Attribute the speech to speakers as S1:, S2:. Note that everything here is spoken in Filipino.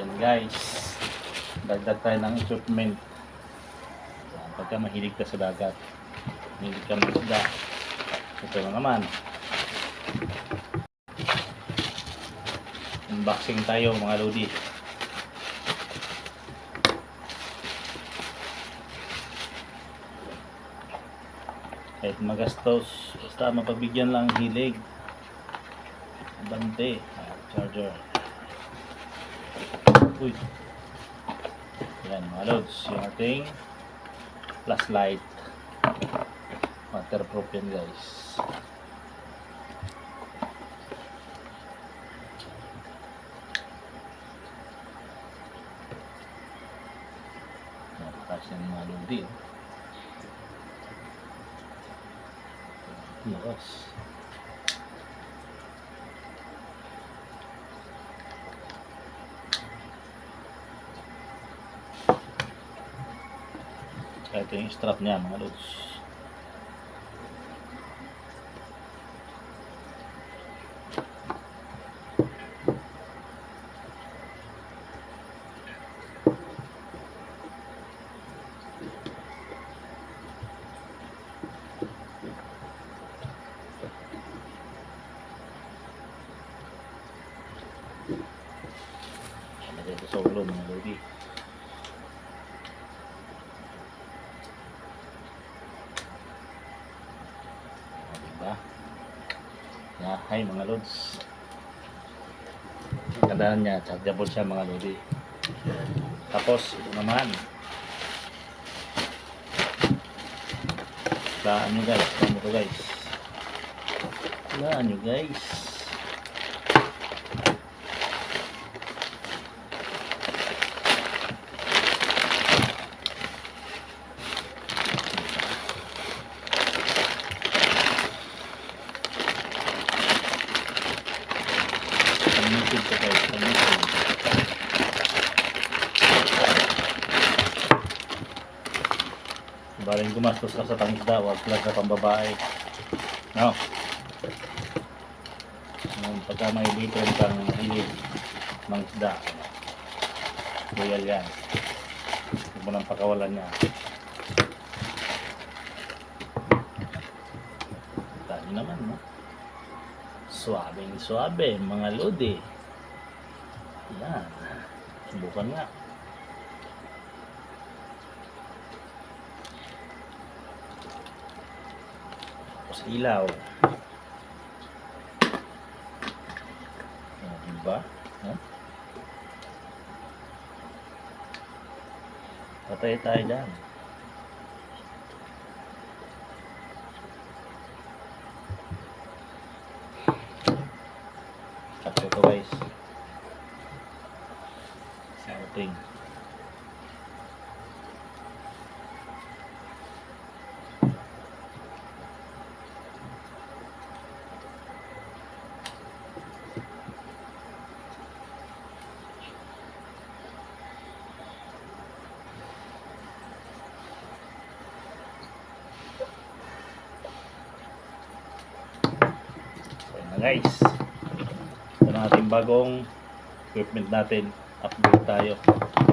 S1: Ayan guys. Dagdag tayo ng equipment. Yan, Pagka mahilig ka sa dagat. Mahilig ka ng isda. Ito na naman. Unboxing tayo mga lodi. Kahit magastos, basta mapabigyan lang ang hilig. Bante, ah, charger. Uy. Yan mga lods, yung ating flashlight. Waterproof yan guys. Napakas yan mga lodi. oh. Lakas. Kaya ito yung strap niya mga lods. Ito sa ulo mga lodi. O, diba? Yeah, hi mga lods. Gandaan niya, chargeable siya mga lodi. Tapos, ito naman. Laan nyo guys, laan to guys. Laan nyo guys. Baling gumastos ka sa tangisda, wag lang sa pambabae. No? Nung pagka may litron kang hilig ng isda, royal yan. Huwag mo nang pakawalan niya. Dami naman, no? Suabing suabe, mga lodi. Yan. Subukan nga. Tapos ilaw. Oh, diba? Huh? Patay tayo dyan. Tapos ito guys. Sa ating So, yun na guys. Ito na ating bagong equipment natin. Upgrade tayo.